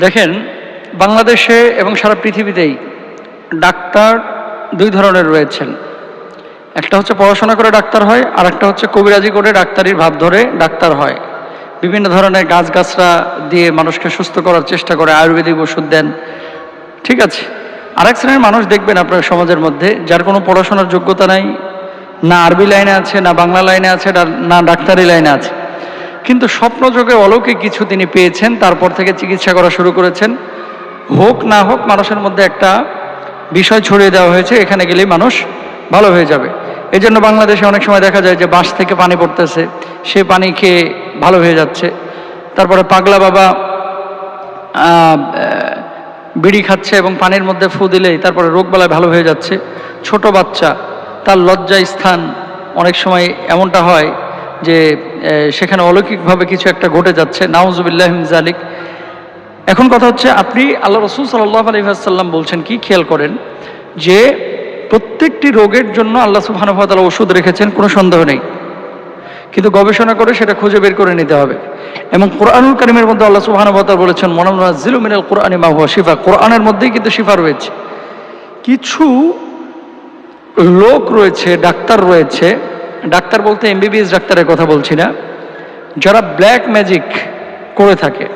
দেখেন, বাংলাদেশে এবং সারা পৃথিবীতেই ডাক্তার দুই ধরনের রয়েছেন। একটা হচ্ছে পড়াশোনা করে ডাক্তার হয়, আর একটা হচ্ছে কবিরাজি করে ডাক্তারির ভাব ধরে ডাক্তার হয়। বিভিন্ন ধরনের গাছগাছরা দিয়ে মানুষকে সুস্থ করার চেষ্টা করে, আয়ুর্বেদিক ওষুধ দেন। ঠিক আছে? আরেক শ্রেণির মানুষ দেখবেন আপনার সমাজের মধ্যে, যার কোনো পড়াশোনার যোগ্যতা নাই, না আরবি লাইনে আছে, না বাংলা লাইনে আছে, না- ডাক্তারি লাইনে আছে। কিন্তু স্বপ্নযোগে অলৌকিক কিছু তিনি পেয়েছেন, তারপর থেকে চিকিৎসা করা শুরু করেছেন। হোক না হোক, মানুষের মধ্যে একটা বিষয় ছড়িয়ে দেওয়া হয়েছে, এখানে গেলেই মানুষ ভালো হয়ে যাবে। এই জন্য বাংলাদেশে অনেক সময় দেখা যায় যে বাঁশ থেকে পানি পড়তেছে, সে পানি খেয়ে ভালো হয়ে যাচ্ছে। তারপরে পাগলা বাবা বিড়ি খাচ্ছে এবং পানির মধ্যে ফু দিলেই তারপরে রোগবালায় ভালো হয়ে যাচ্ছে। ছোট বাচ্চা, তার লজ্জা স্থান অনেক সময় এমনটা হয় যে সেখানে অলৌকিকভাবে কিছু একটা ঘটে যাচ্ছে। নাউজুবিল্লাহ জালিক এখন কথা হচ্ছে, আপনি আল্লাহ রসুল সাল্লাহ আলহিহাসাল্লাম বলছেন, কি খেয়াল করেন? যে, প্রত্যেকটি রোগের জন্য আল্লাহ সুবাহানুভাতালা ওষুধ রেখেছেন, কোনো সন্দেহ নেই। কিন্তু গবেষণা করে সেটা খুঁজে বের করে নিতে হবে। এবং কোরআনুল কারিমের মধ্যে আল্লাহ সুবাহানুভাতাল বলেছেন মনাজিল মিনাল কোরআনি মাহুয়া শিফা। কোরআনের মধ্যেই কিন্তু শিফা রয়েছে। কিছু লোক রয়েছে, ডাক্তার রয়েছে ডাক্তার বলতে এমবিবিএস ডাক্তারের কথা বলছি না। যারা ব্ল্যাক ম্যাজিক করে থাকে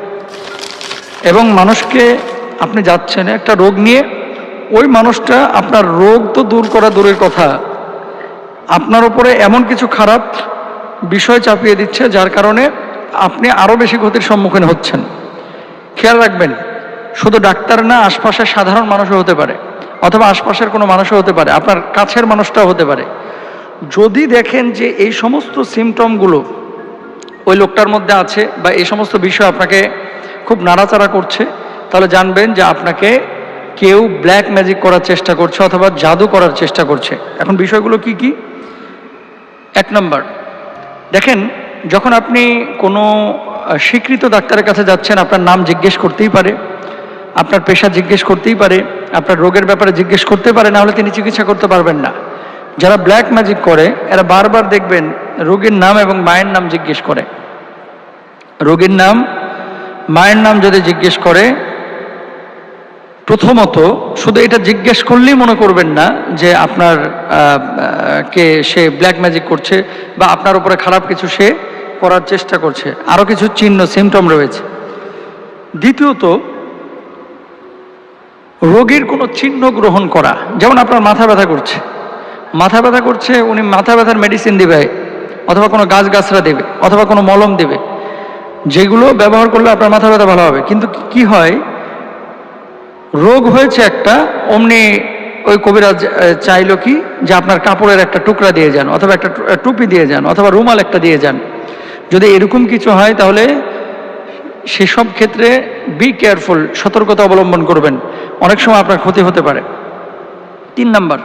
এবং মানুষকে আপনি যাচ্ছেন একটা রোগ নিয়ে, ওই মানুষটা আপনার রোগ তো দূর করা দূরের কথা। আপনার উপরে এমন কিছু খারাপ বিষয় চাপিয়ে দিচ্ছে যার কারণে আপনি আরও বেশি ক্ষতির সম্মুখীন হচ্ছেন। খেয়াল রাখবেন, শুধু ডাক্তার না, আশপাশের সাধারণ মানুষও হতে পারে, অথবা আশপাশের কোনো মানুষও হতে পারে, আপনার কাছের মানুষটাও হতে পারে। যদি দেখেন যে এই সমস্ত সিমটমগুলো ওই লোকটার মধ্যে আছে বা এই সমস্ত বিষয় আপনাকে খুব নাড়াচাড়া করছে, তাহলে জানবেন যে আপনাকে কেউ ব্ল্যাক ম্যাজিক করার চেষ্টা করছে অথবা জাদু করার চেষ্টা করছে। এখন বিষয়গুলো কি কি? এক নম্বর, দেখেন, যখন আপনি কোনো স্বীকৃত ডাক্তারের কাছে যাচ্ছেন, আপনার নাম জিজ্ঞেস করতেই পারে, আপনার পেশা জিজ্ঞেস করতেই পারে, আপনার রোগের ব্যাপারে জিজ্ঞেস করতে পারে, না হলে তিনি চিকিৎসা করতে পারবেন না। যারা ব্ল্যাক ম্যাজিক করে, এরা বারবার দেখবেন রোগীর নাম এবং মায়ের নাম জিজ্ঞেস করে। রোগীর নাম, মায়ের নাম যদি জিজ্ঞেস করে, প্রথমত শুধু এটা জিজ্ঞেস করলেই মনে করবেন না যে আপনার কে সে ব্ল্যাক ম্যাজিক করছে বা আপনার উপরে খারাপ কিছু সে করার চেষ্টা করছে। আরও কিছু চিহ্ন সিমটম রয়েছে। দ্বিতীয়ত, রোগীর কোনো চিহ্ন গ্রহণ করা। যেমন আপনার মাথা ব্যথা করছে। মাথা ব্যথা করছে, উনি মাথা ব্যথার মেডিসিন দেবে, অথবা কোনো গাছ গাছরা দেবে, অথবা কোনো মলম দেবে। যেগুলো ব্যবহার করলে আপনার মাথা ব্যথা ভালো হবে। কিন্তু কি- হয়? রোগ হয়েছে একটা, অমনি ওই কবিরাজ চাইলো কি? যে আপনার কাপড়ের একটা টুকরা দিয়ে যান, অথবা একটা টুপি দিয়ে যান, অথবা রুমাল একটা দিয়ে যান। যদি এরকম কিছু হয়, তাহলে সেসব ক্ষেত্রে বি কেয়ারফুল সতর্কতা অবলম্বন করবেন। অনেক সময় আপনার ক্ষতি হতে পারে। তিন নাম্বার।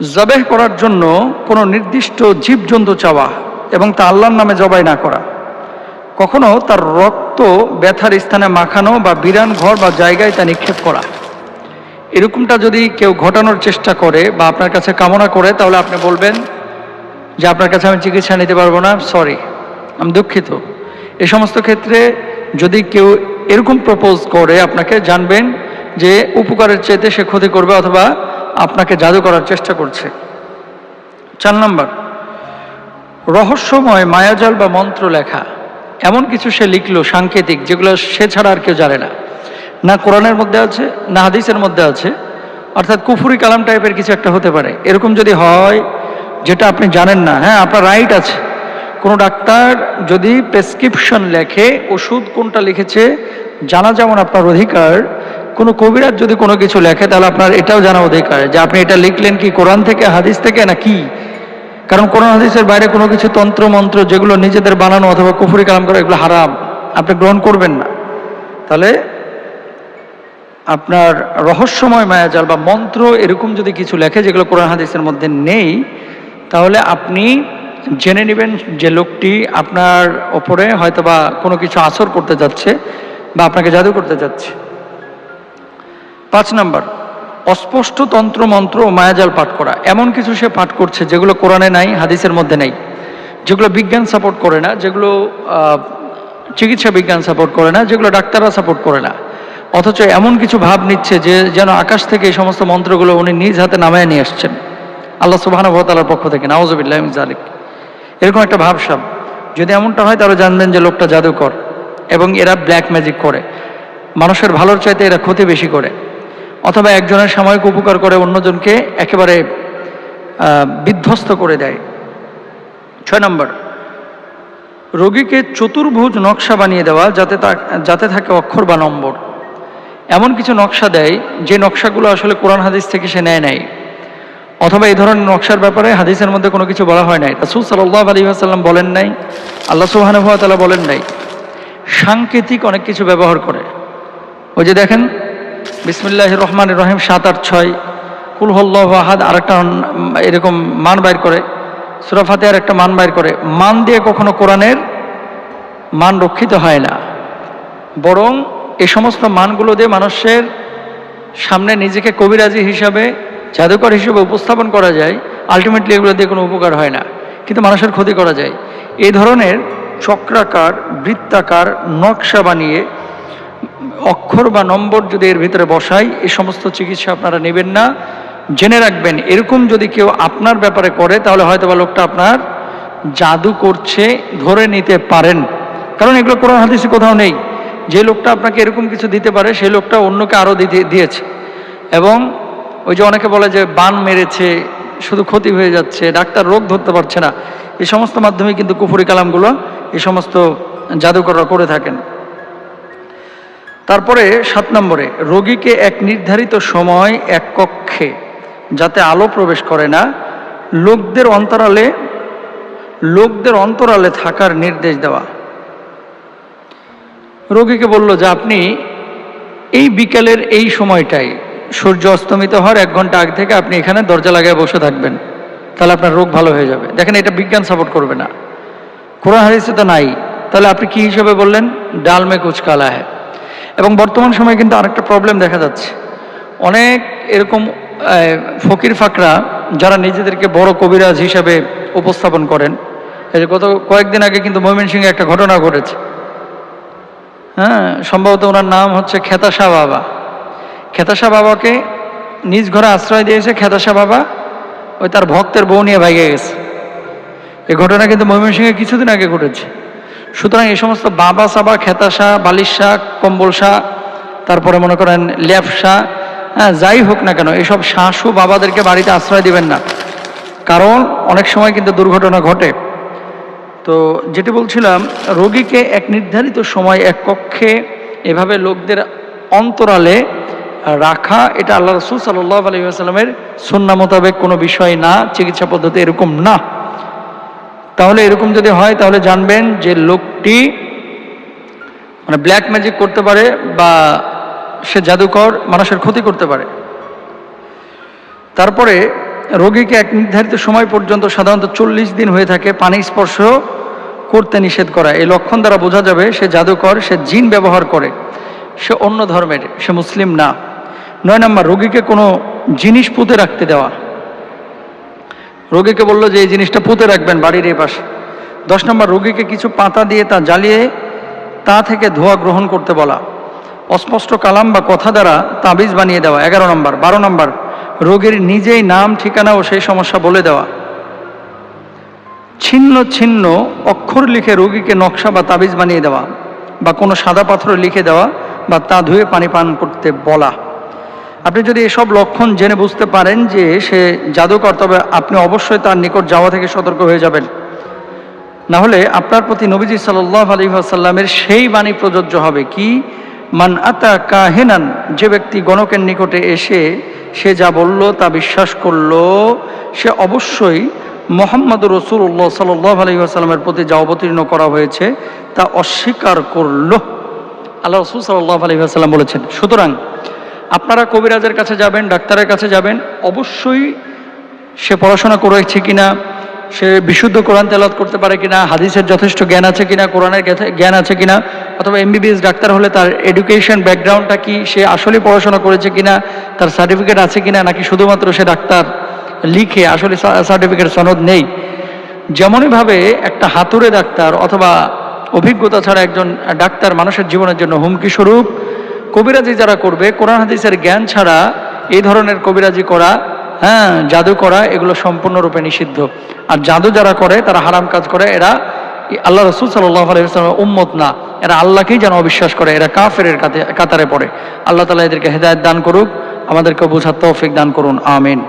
জবেহ করার জন্য কোনো নির্দিষ্ট জীবজন্তু চাওয়া এবং তা আল্লাহর নামে জবাই না করা। কখনো তার রক্ত ব্যথার স্থানে মাখানো বা বিরান ঘর বা জায়গায় তা নিক্ষেপ করা। এরকমটা যদি কেউ ঘটানোর চেষ্টা করে বা আপনার কাছে কামনা করে, তাহলে আপনি বলবেন যে, আপনার কাছে আমি চিকিৎসা নিতে পারব না, সরি, আমি দুঃখিত। এ সমস্ত ক্ষেত্রে যদি কেউ এরকম প্রপোজ করে, আপনাকে জানবেন যে, উপকারের চেয়েতে সে ক্ষতি করবে অথবা আপনাকে জাদু করার চেষ্টা করছে। চার নম্বর, রহস্যময় মায়াজাল বা মন্ত্র লেখা এমন কিছু সে লিখলো সাংকেতিক যেগুলো সে ছাড়া আর কেউ জানে না। না কোরআনের মধ্যে আছে, না হাদিসের মধ্যে আছে, অর্থাৎ কুফুরি কালাম টাইপের কিছু একটা হতে পারে। এরকম যদি হয়, যেটা আপনি জানেন না হ্যাঁ আপনার রাইট আছে। কোনো ডাক্তার যদি প্রেসক্রিপশন লেখে, ওষুধ কোনটা লিখেছে, জানা যেমন আপনার অধিকার কোনো কবিরাজ যদি কোনো কিছু লেখে, তাহলে আপনার এটাও জানা অধিকার যে আপনি এটা লিখলেন কি কোরআন থেকে, হাদিস থেকে, না কি? কারণ কোরআন হাদিসের বাইরে কোনো কিছু তন্ত্র, মন্ত্র যেগুলো নিজেদের বানানো অথবা কুফুরি কালাম করা, এগুলো হারাম। আপনি গ্রহণ করবেন না। তাহলে আপনার রহস্যময় মায়াজাল বা মন্ত্র এরকম যদি কিছু লেখে যেগুলো কোরআন হাদিসের মধ্যে নেই, তাহলে আপনি জেনে নেবেন যে লোকটি আপনার ওপরে হয়তোবা কোনো কিছু আসর করতে যাচ্ছে বা আপনাকে জাদু করতে যাচ্ছে। পাঁচ নাম্বার, অস্পষ্ট তন্ত্র, মন্ত্র ও মায়াজাল পাঠ করা। এমন কিছু সে পাঠ করছে যেগুলো কোরআনে নাই, হাদিসের মধ্যে নেই। যেগুলো বিজ্ঞান সাপোর্ট করে না, যেগুলো চিকিৎসা বিজ্ঞান সাপোর্ট করে না, যেগুলো ডাক্তাররা সাপোর্ট করে না। অথচ এমন কিছু ভাব নিচ্ছে যে, যেন আকাশ থেকে এই সমস্ত মন্ত্রগুলো উনি নিজ হাতে নামায় নিয়ে আসছেন। আল্লাহ সুবাহানুভতালার পক্ষ থেকে নওয়াজবিল্লাহ জালিক এরকম একটা ভাবসাব যদি এমনটা হয়, তাহলে জানবেন যে লোকটা জাদুকর এবং এরা ব্ল্যাক ম্যাজিক করে। মানুষের ভালোর চাইতে এরা ক্ষতি বেশি করে। অথবা একজনের সাময়িক উপকার করে অন্যজনকে একেবারে বিধ্বস্ত করে দেয়। ছয় নম্বর, রোগীকে চতুর্ভুজ নকশা বানিয়ে দেওয়া যাতে তা, যাতে থাকে অক্ষর বা নম্বর। এমন কিছু নকশা দেয় যে নকশাগুলো আসলে কোরআন হাদিস থেকে সে নেয় নাই। অথবা এই ধরনের নকশার ব্যাপারে হাদিসের মধ্যে কোনো কিছু বলা হয় নাই। রাসুল সাল্লাহ আলী আসাল্লাম বলেন নাই, আল্লাহ সুবাহানুভাতালা বলেন নাই, সাংকেতিক অনেক কিছু ব্যবহার করে। ওই যে দেখেন বিসমিল্লাহ রহমান রহিম সাত আট ছয়। কুল হল্লাহ আহাদ আর একটা এরকম মান বাইর করে। সুরাফাতে ফাতেহার একটা মান বাইর করে। মান দিয়ে কখনো কোরআনের মান রক্ষিত হয় না। বরং এই সমস্ত মানগুলো দিয়ে মানুষের সামনে নিজেকে কবিরাজি হিসাবে, জাদুকর হিসেবে উপস্থাপন করা যায়। আলটিমেটলি এগুলো দিয়ে কোনো উপকার হয় না। কিন্তু মানুষের ক্ষতি করা যায়। এই ধরনের চক্রাকার, বৃত্তাকার, নকশা বানিয়ে অক্ষর বা নম্বর যদি এর ভিতরে বসাই, এ সমস্ত চিকিৎসা আপনারা নেবেন না। জেনে রাখবেন, এরকম যদি কেউ আপনার ব্যাপারে করে, তাহলে হয়তো বা লোকটা আপনার জাদু করছে, ধরে নিতে পারেন। কারণ এগুলো কোরআন হাদিসে কোথাও নেই। যে লোকটা আপনাকে এরকম কিছু দিতে পারে, সেই লোকটা অন্যকে আরও দিতে, দিয়েছে। এবং ওই যে অনেকে বলে যে, বান মেরেছে, শুধু ক্ষতি হয়ে যাচ্ছে, ডাক্তার রোগ ধরতে পারছে না। এই সমস্ত মাধ্যমে কিন্তু কুফুরি কালামগুলো এই সমস্ত জাদুকররা করে থাকেন। তারপরে সাত নম্বরে, রোগীকে এক নির্ধারিত সময় এক কক্ষে, যাতে আলো প্রবেশ করে না, লোকদের অন্তরালে লোকদের অন্তরালে থাকার নির্দেশ দেওয়া। রোগীকে বলল, যে আপনি এই বিকেলের এই সময়টাই সূর্য অস্তমিত হওয়ার এক ঘণ্টা আগে থেকে আপনি এখানে দরজা লাগায় বসে থাকবেন, তাহলে আপনার রোগ ভালো হয়ে যাবে। দেখেন, এটা বিজ্ঞান সাপোর্ট করবে না। কোরআন হাদিসে তো নাই। তাহলে আপনি কি হিসেবে বললেন? ডাল মে কুচ কালা হ্যায় এবং বর্তমান সময়ে কিন্তু আরেকটা প্রবলেম দেখা যাচ্ছে। অনেক এরকম ফকির ফাকরা যারা নিজেদেরকে বড় কবিরাজ হিসাবে উপস্থাপন করেন, এই যে গত কয়েকদিন আগে কিন্তু ময়মনসিংহে একটা ঘটনা ঘটেছে। হ্যাঁ সম্ভবত ওনার নাম হচ্ছে খেতাশা বাবা। খেতাশা বাবাকে নিজ ঘরে আশ্রয় দিয়েছে খেতাশা বাবা ওই তার ভক্তের বউ নিয়ে ভাইগে গেছে। এই ঘটনা কিন্তু ময়মনসিংহে কিছুদিন আগে ঘটেছে। সুতরাং এই সমস্ত বাবা সাবা খেতাশা বালিশা কম্বলসা তারপরে মনে করেন ল্যাপসা হ্যাঁ যাই হোক না কেন এইসব শাশু বাবাদেরকে বাড়িতে আশ্রয় দিবেন না। কারণ অনেক সময় কিন্তু দুর্ঘটনা ঘটে। তো যেটি বলছিলাম, রোগীকে এক নির্ধারিত সময় এক কক্ষে এভাবে লোকদের অন্তরালে রাখা, এটা আল্লাহ রসুল সাল্লাহ আলহিহাস্লামের সন্না মোতাবেক কোনো বিষয় না, চিকিৎসা পদ্ধতি এরকম না। তাহলে এরকম যদি হয়, তাহলে জানবেন যে লোকটি মানে ব্ল্যাক ম্যাজিক করতে পারে বা সে জাদুকর মানুষের ক্ষতি করতে পারে। তারপরে রোগীকে এক নির্ধারিত সময় পর্যন্ত সাধারণত চল্লিশ দিন হয়ে থাকে পানি স্পর্শ করতে নিষেধ করা। এই লক্ষণ দ্বারা বোঝা যাবে সে জাদুকর, সে জিন ব্যবহার করে। সে অন্য ধর্মের, সে মুসলিম না। নয় নম্বর, রোগীকে কোনো জিনিস পুঁতে রাখতে দেওয়া। রোগীকে বলল যে, এই জিনিসটা পুঁতে রাখবেন বাড়ির এই পাশে। দশ নম্বর, রোগীকে কিছু পাতা দিয়ে তা জ্বালিয়ে তা থেকে ধোঁয়া গ্রহণ করতে বলা। অস্পষ্ট কালাম বা কথা দ্বারা তাবিজ বানিয়ে দেওয়া। এগারো নম্বর, বারো নম্বর, রোগীর নিজেই নাম, ঠিকানা ও সেই সমস্যা বলে দেওয়া। ছিন্ন ছিন্ন অক্ষর লিখে রোগীকে নকশা বা তাবিজ বানিয়ে দেওয়া বা কোনো সাদা পাথরে লিখে দেওয়া বা তা ধুয়ে পানি পান করতে বলা। আপনি যদি এসব লক্ষণ জেনে বুঝতে পারেন যে সে জাদুকর, তবে আপনি অবশ্যই তার নিকট যাওয়া থেকে সতর্ক হয়ে যাবেন। না হলে আপনার প্রতি নবীজি সাল্লাহ আলী আসাল্লামের সেই বাণী প্রযোজ্য হবে কি, মান আতা কাহেনান যে ব্যক্তি গণকের নিকটে এসে সে যা বলল তা বিশ্বাস করল, সে অবশ্যই মোহাম্মদ রসুল্লাহ সাল্লাহ আলী আসাল্লামের প্রতি যা অবতীর্ণ করা হয়েছে তা অস্বীকার করল। আল্লাহ রসুল সাল্লাহ আলী আসাল্লাম বলেছেন। সুতরাং আপনারা কবিরাজের কাছে যাবেন, ডাক্তারের কাছে যাবেন, অবশ্যই সে পড়াশোনা করেছে কিনা, সে বিশুদ্ধ কোরআন তেলাত করতে পারে কিনা, হাদিসের যথেষ্ট জ্ঞান আছে কিনা, কোরআনের জ্ঞান আছে কিনা, অথবা এমবিবিএস ডাক্তার হলে তার এডুকেশন ব্যাকগ্রাউন্ডটা কি, সে আসলে পড়াশোনা করেছে কিনা, তার সার্টিফিকেট আছে কিনা, নাকি শুধুমাত্র সে ডাক্তার লিখে আসলে সার্টিফিকেট সনদ নেই। যেমনইভাবে একটা হাতুড়ে ডাক্তার অথবা অভিজ্ঞতা ছাড়া একজন ডাক্তার মানুষের জীবনের জন্য হুমকি স্বরূপ কবিরাজি যারা করবে, কোরআন হাদিসের জ্ঞান ছাড়া এই ধরনের কবিরাজি করা হ্যাঁ জাদু করা, এগুলো সম্পূর্ণরূপে নিষিদ্ধ। আর জাদু যারা করে, তারা হারাম কাজ করে, এরা আল্লাহ রসুল সাল্লাহ আলাইসলামের উম্মত না। এরা আল্লাহকেই যেন অবিশ্বাস করে, এরা কাফের কাতারে পড়ে। আল্লাহ তালা এদেরকে হেদায়ত দান করুক আমাদেরকে বোঝার তৌফিক দান করুন, আমিন।